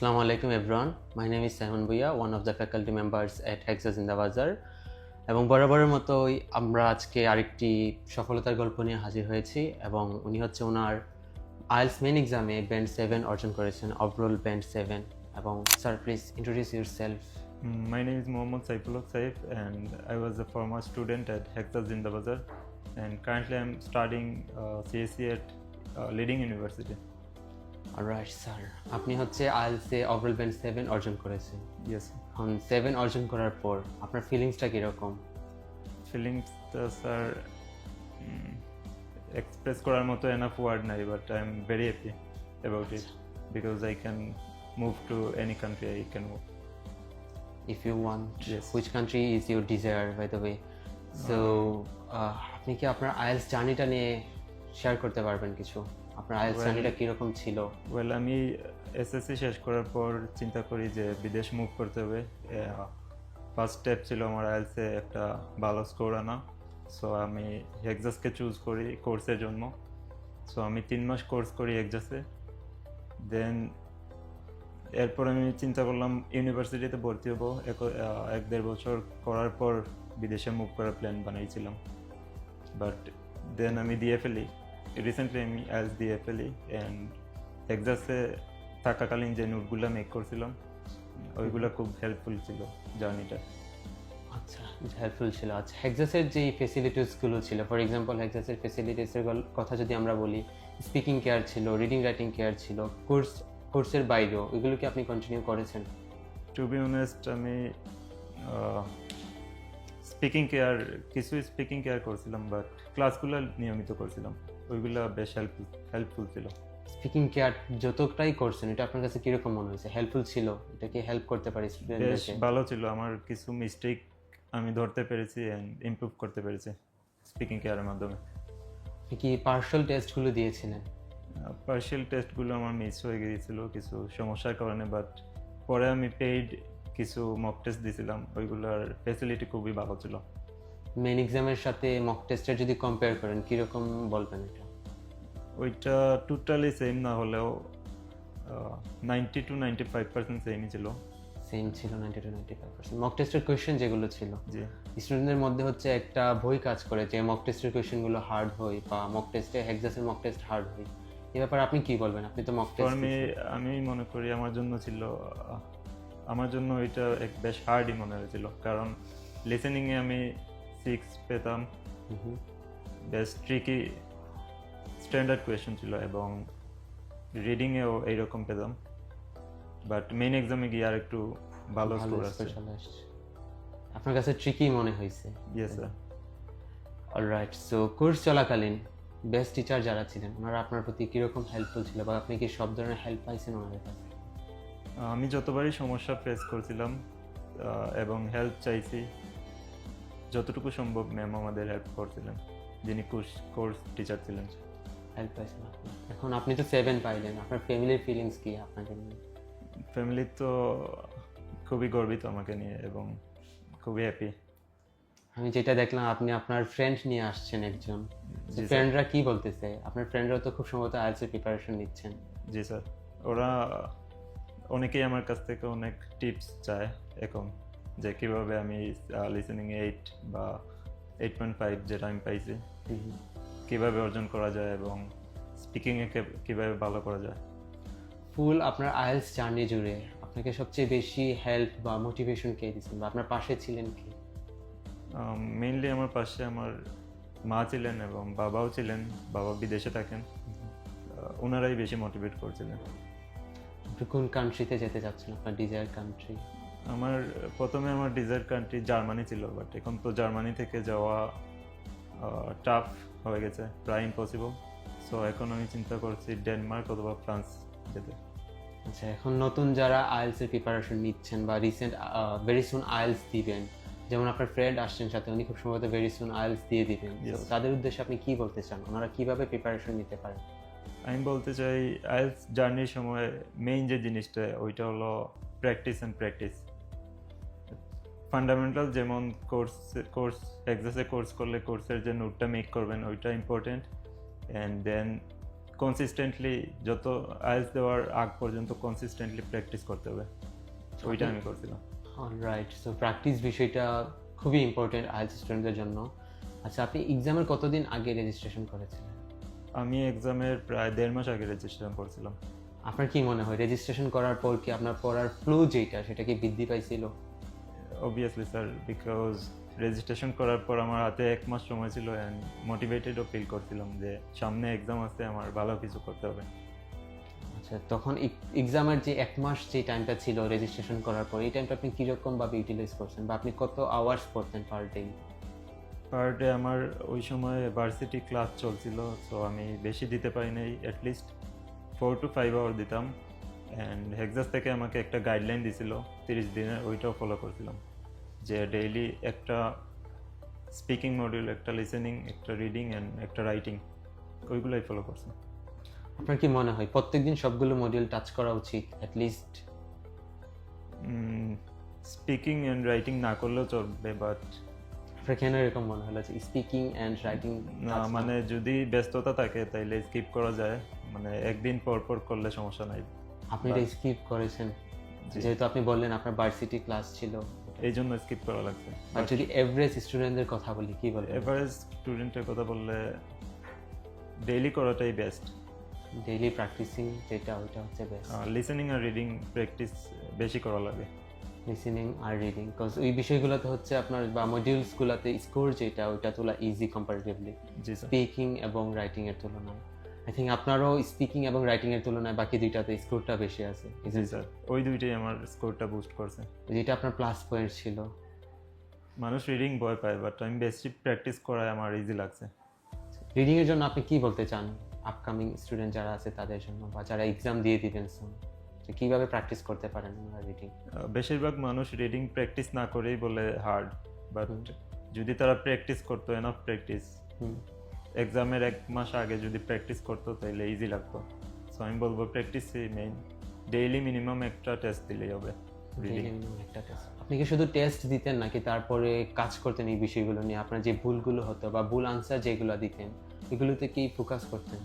আসসালামু আলাইকুম everyone my name is Simon Bhuiya one of the faculty members at Hexas in the Bazar এবং বরাবরের মতোই আমরা আজকে আরেকটি সফলতার গল্প নিয়ে হাজির হয়েছি এবং উনি হচ্ছে ওনার আইলস মেন এক্সামে ব্যান্ড সেভেন অর্জন করেছেন অবরল ব্যান্ড সেভেন এবং sir please introduce yourself my name is Mohammad Saifullah Saif and I was a former student at Hexas in the Bazar and currently I am starting CSC at leading university right sir আপনি হচ্ছে আইএলসে overall band seven অর্জন করেছেন। Yes এখন seven অর্জন করার পর আপনার ফিলিংসটা কীরকম? ফিলিংসটা স্যার এক্সপ্রেস করার মতো এনাফ ওয়ার্ড নাই but I am very happy about it because I can move to any country I can move if you want which country is your desire by the way so আপনি কি আপনার IELTS জার্নিটা নিয়ে share করতে পারবেন কিছু? আপনার Well- জার্নিটা কীরকম ছিল? ওয়েল আমি এসএসসি শেষ করার পর চিন্তা করি যে বিদেশ মুভ করতে হবে। ফার্স্ট স্টেপ ছিল আমার আইএলসে একটা ভালো স্কোর আনা। সো আমি হেক্সাসকে চুজ করি কোর্সের জন্য। সো আমি তিন মাস কোর্স করি হেক্সাসে দেন এরপর আমি চিন্তা করলাম ইউনিভার্সিটিতে ভর্তি হব। এক- দেড় বছর করার পর বিদেশে মুভ করার প্ল্যান বানাইছিলাম বাট দেন আমি দিয়ে ফেলি। রিসেন্টলি আমি আইএলস দিয়ে ফেলি অ্যান্ড টেক্সাসে থাকাকালীন যে নোটগুলো মেক করছিলাম ওইগুলো খুব হেল্পফুল ছিল জার্নিটা আচ্ছা হেল্পফুল ছিল। আচ্ছা হেক্সাসের যে ফেসিলিটিসগুলো ছিল ফর এক্সাম্পল হেক্সাসের ফেসিলিটিসের কথা যদি আমরা বলি স্পিকিং কেয়ার ছিল রিডিং রাইটিং কেয়ার ছিল কোর্স কোর্সের বাইরেও এগুলো কি আপনি কন্টিনিউ করেছেন? টু বি অনেস্ট আমি স্পিকিং কেয়ার কিছু স্পিকিং কেয়ার করছিলাম বাট ক্লাসগুলো নিয়মিত করছিলাম। ওইগুলো বেশ হেল্পফুল হেল্পফুল ছিল। স্পিকিং কেয়ার যতটাই করছেন এটা আপনার কাছে কীরকম মনে হয়েছে? হেল্পফুল ছিল? এটা কি হেল্প করতে পারি বেশ ভালো ছিল। আমার কিছু মিস্টেক আমি ধরতে পেরেছি অ্যান্ড ইমপ্রুভ করতে পেরেছি স্পিকিং কেয়ারের মাধ্যমে। কি পার্সেল টেস্টগুলো দিয়েছিলেন? পার্শিয়াল টেস্টগুলো আমার মিস হয়ে গিয়েছিল কিছু সমস্যার কারণে বাট পরে আমি পেইড কিছু মক টেস্ট দিয়েছিলাম ওইগুলোর ফেসিলিটি খুবই ভালো ছিল। মেন এক্সামের সাথে মক টেস্টের যদি কম্পেয়ার করেন কীরকম বলবেন এটা? ওইটা টোটালি সেম না হলেও ninety two ninety five percent সেমই ছিল। সেম ছিল ninety two ninety five percent mock টেস্টের কোয়েশ্চেন যেগুলো ছিল। জি। স্টুডেন্টদের মধ্যে হচ্ছে একটা ভয় কাজ করে যে মক টেস্টের কোয়েশ্চেনগুলো হার্ড হয় বা মক টেস্টে হেক্সাসের মক টেস্ট হার্ড হয়। এ ব্যাপারে আপনি কি বলবেন? আপনি তো মক টেস্ট আমি আমি মনে করি আমার জন্য ছিল আমার জন্য এটা এক বেশ হার্ডই মনে হয়েছিল। কারণ লিসেনিংয়ে আমি সিক্স পেতাম। বেশ ট্রিকি স্ট্যান্ডার্ড কোয়েশ্চেন ছিল এবং রিডিংয়েও এইরকম পেতাম। বাট মেইন এক্সামে গিয়ে আর একটু ভালো ভালো স্কোর আসছে। আপনার কাছে ট্রিকি মনে হয়েছে? Yes sir alright so course চলাকালীন বেস্ট টিচার যারা ছিলেন ওনারা আপনার প্রতি কীরকম হেল্পফুল ছিল বা আপনি কি সব ধরনের হেল্প পাইছেন ওনাদের কাছে আমি যতবারই সমস্যা ফেস করছিলাম এবং হেল্প চাইছি যতটুকু সম্ভব ম্যাম আমাদের হেল্প করছিলেন যিনি কোর্স কোর্স টিচার ছিলেন। হেল্প আপনি এখন আপনি তো সেভেন পাইলেন আপনার ফ্যামিলির ফিলিংস কি আপনাকে নিয়ে ফ্যামিলি তো খুবই গর্বিত আমাকে নিয়ে এবং খুবই হ্যাপি আমি যেটা দেখলাম আপনি আপনার ফ্রেন্ড নিয়ে আসছেন একজন। ফ্রেন্ডরা কি বলতেছে? আপনার ফ্রেন্ডরাও তো খুব সম্ভবত আইএলসি প্রিপারেশন নিচ্ছেন। জি স্যার ওরা অনেকেই আমার কাছ থেকে অনেক টিপস চায় এখন যে কীভাবে আমি লিসেনিং এইট বা এইট পয়েন্ট ফাইভ যেটা আমি পাইছি কীভাবে অর্জন করা যায় এবং স্পিকিংয়ে কীভাবে ভালো করা যায়। ফুল আপনার আইএলস জার্নি জুড়ে আপনাকে সবচেয়ে বেশি হেল্প বা মোটিভেশন কে দিয়েছেন বা আপনার পাশে ছিলেন কি? মেইনলি আমার পাশে আমার মা ছিলেন এবং বাবাও ছিলেন বাবা বিদেশে থাকেন। ওনারাই বেশি মোটিভেট করছিলেন। আপনি কোন কান্ট্রিতে যেতে চাচ্ছেন? আপনার ডিজায়ার কান্ট্রি আমার প্রথমে আমার ডিজায়ার কান্ট্রি জার্মানি ছিল বাট এখন তো জার্মানি থেকে যাওয়া টাফ হয়ে গেছে প্রায় ইম্পসিবল সো এখন আমি চিন্তা করছি ডেনমার্ক অথবা ফ্রান্স যেতে। আচ্ছা এখন নতুন যারা আইএলস এর প্রিপারেশন নিচ্ছেন বা রিসেন্ট ভেরি সুন আইএলস দিবেন যেমন আপনার ফ্রেন্ড আসছেন সাথে উনি খুব সম্ভবত ভেরি সুন আইএলস দিয়ে দিবেন। তাদের উদ্দেশ্যে আপনি কি বলতে চান? ওনারা কীভাবে প্রিপারেশন নিতে পারেন? আমি বলতে চাই আইএলস জার্নির সময় মেইন যে জিনিসটা ওইটা হলো প্র্যাকটিস অ্যান্ড প্র্যাকটিস ফান্ডামেন্টাল যেমন কোর্স কোর্স এক্সাসে কোর্স করলে কোর্সের যে নোটটা মেক করবেন ওইটা ইম্পর্টেন্ট অ্যান্ড দেন কনসিস্টেন্টলি যত আইএলস দেওয়ার আগ পর্যন্ত কনসিস্টেন্টলি প্র্যাকটিস করতে হবে। ওইটা আমি করছিলাম। রাইট সো প্র্যাকটিস বিষয়টা খুবই ইম্পর্টেন্ট আইএলস স্টুডেন্টদের জন্য। আচ্ছা আপনি এক্সামের কতদিন আগে রেজিস্ট্রেশন করেছিলেন? আমি এক্সামের প্রায় দেড় মাস আগে রেজিস্ট্রেশন করছিলাম। আপনার কি মনে হয়? রেজিস্ট্রেশন করার পর কি আপনার পড়ার ফ্লো যেটা সেটা কি বৃদ্ধি পাইছিল? অবভিয়াসলি স্যার বিকজ রেজিস্ট্রেশন করার পর আমার হাতে এক মাস সময় ছিল অ্যান্ড মোটিভেটেডও ফিল করছিলাম যে সামনে এক্সাম আছে আমার ভালো কিছু করতে হবে। আচ্ছা তখন এক্সামের যে এক মাস যে টাইমটা ছিল রেজিস্ট্রেশন করার পর এই টাইমটা আপনি কীরকম ভাবে ইউটিলাইজ করছেন বা আপনি কত আওয়ার্স পড়তেন পার ডে পার ডে আমার ওই সময় ভার্সিটি ক্লাস চলছিল সো আমি বেশি দিতে পারি নাই at least four to five hour দিতাম। অ্যান্ড হেক্সাস থেকে আমাকে একটা গাইডলাইন দিছিল তিরিশ দিনের ওইটাও ফলো করছিলাম। যে ডেইলি একটা স্পিকিং মডিউল একটা লিসেনিং একটা রিডিং অ্যান্ড একটা রাইটিং ওইগুলোই ফলো করছি। আপনার কি মনে হয় প্রত্যেকদিন সবগুলো মডিউল টাচ করা উচিত অ্যাটলিস্ট স্পিকিং অ্যান্ড রাইটিং না করলেও চলবে বাট কেন এরকম মনে হলো যে স্পিকিং অ্যান্ড রাইটিং না মানে যদি ব্যস্ততা থাকে তাইলে স্কিপ করা যায়। মানে একদিন পর পর করলে সমস্যা নাই। আপনি এটা স্কিপ করেছেন। যেহেতু আপনি বললেন আপনার ভার্সিটি ক্লাস ছিল এই জন্য স্কিপ করা লাগছে। আর যদি এভারেজ স্টুডেন্টদের কথা বলি কি বলবেন এভারেজ স্টুডেন্টের কথা বললে ডেইলি করাটাই বেস্ট ডেইলি প্র্যাকটিসিং যেটা ওইটা হচ্ছে বেস্ট লিসেনিং আর রিডিং প্র্যাকটিস বেশি করা লাগে। লিসেনিং আর রিডিং বিকজ ওই বিষয়গুলোতে হচ্ছে আপনার বা মডিউলসগুলোতে স্কোর যেটা ওইটা তোলা ইজি কম্পারেটিভলি স্পিকিং এবং রাইটিং এর তুলনায়। আই থিঙ্ক আপনারও স্পিকিং এবং রাইটিং এর তুলনায় বাকি দুইটাতে স্কোরটা বেশি আছে। জি স্যার ওই দুইটাই আমার স্কোরটা বুস্ট করছে। যেটা আপনার প্লাস পয়েন্ট ছিল। মানুষ রিডিং ভয় পায় বাট আমি বেশি প্র্যাকটিস করায় আমার ইজি লাগছে। রিডিং এর জন্য আপনি কি বলতে চান? আপকামিং স্টুডেন্ট যারা আছে তাদের জন্য বা যারা এক্সাম দিয়ে দিবেন যে কীভাবে প্র্যাকটিস করতে পারেন রিডিং বেশিরভাগ মানুষ রিডিং প্র্যাকটিস না করেই বলে হার্ড বাট যদি তারা প্র্যাকটিস করতো এনাফ প্র্যাকটিস এক্সামের এক মাস আগে যদি প্র্যাকটিস করতো তাহলে ইজি লাগতো। সো আমি বলব প্র্যাকটিসই মেইন ডেইলি মিনিমাম একটা টেস্ট দিলেই হবে আপনি কি শুধু টেস্ট দিতেন নাকি তারপরে কাজ করতেন এই বিষয়গুলো নিয়ে? আপনার যে ভুলগুলো হতো বা ভুল আনসার যেগুলো দিতেন এগুলোতে কি ফোকাস করতেন?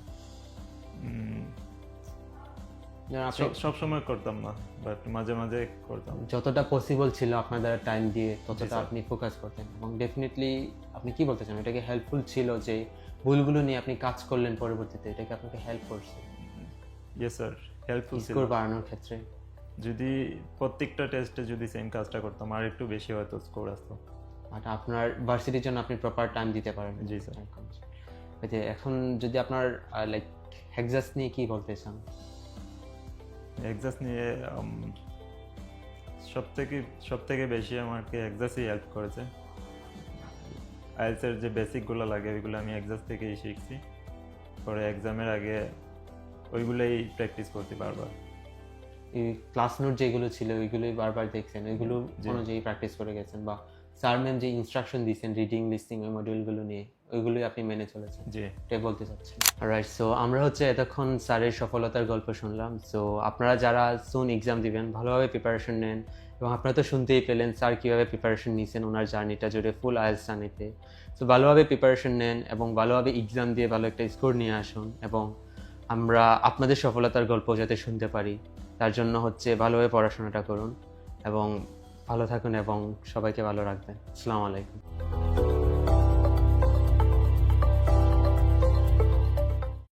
যেমন আপনি সব সময় করতাম না বাট মাঝে মাঝে করতাম। যতটা পসিবল ছিল আপনার দ্বারা টাইম দিয়ে ততটা আপনি ফোকাস করতেন। এবং ডেফিনেটলি আপনি কি বলতে চান? এটাকে হেল্পফুল ছিল যে ভুলগুলো নিয়ে আপনি কাজ করলেন পরবর্তীতে এটাকে আপনাকে হেল্প করছে। ইয়েস স্যার হেল্পফুল ছিল। স্কোর বাড়ানোর ক্ষেত্রে। যদি প্রত্যেকটা টেস্টে যদি সেম কাজটা করতাম আর একটু বেশি হয়তো স্কোর আসতো। বাট আপনার ভার্সিটির জন্য আপনি প্রপার টাইম দিতে পারেন। জি, স্যার। যে এখন যদি আপনার লাইক হেক্সাস নিয়ে কি বলতে চান? এক্সাস নিয়ে সব থেকে সব থেকে বেশি আমাকে এক্সাসই হেল্প করেছে। আইএলসের যে বেসিকগুলো লাগে ওইগুলো আমি এক্সাস থেকেই শিখছি। পরে এক্সামের আগে ওইগুলোই প্র্যাকটিস করছি বারবার এই ক্লাস নোট যেগুলো ছিল ওইগুলোই বারবার দেখছেন? ওইগুলো অনুযায়ী প্র্যাকটিস করে গেছেন বা স্যার ম্যাম যে ইনস্ট্রাকশন দিয়েছেন রিডিং লিস্টিং ওই মডিউলগুলো নিয়ে? ওইগুলোই আপনি মেনে চলেছেন। জি। এটাই বলতে চাচ্ছেন। রাইট সো আমরা হচ্ছে এতক্ষণ স্যারের সফলতার গল্প শুনলাম। সো আপনারা যারা সুন এক্সাম দিবেন ভালোভাবে প্রিপারেশন নেন এবং আপনারা তো শুনতেই পেলেন স্যার কীভাবে প্রিপারেশন নিয়েছেন ওনার জার্নিটা জুড়ে ফুল আয়েলস জার্নিতে সো ভালোভাবে প্রিপারেশন নেন এবং ভালোভাবে এক্সাম দিয়ে ভালো একটা স্কোর নিয়ে আসুন এবং আমরা আপনাদের সফলতার গল্প যাতে শুনতে পারি তার জন্য হচ্ছে ভালোভাবে পড়াশোনাটা করুন এবং ভালো থাকুন এবং সবাইকে ভালো রাখবেন। আসসালামু আলাইকুম।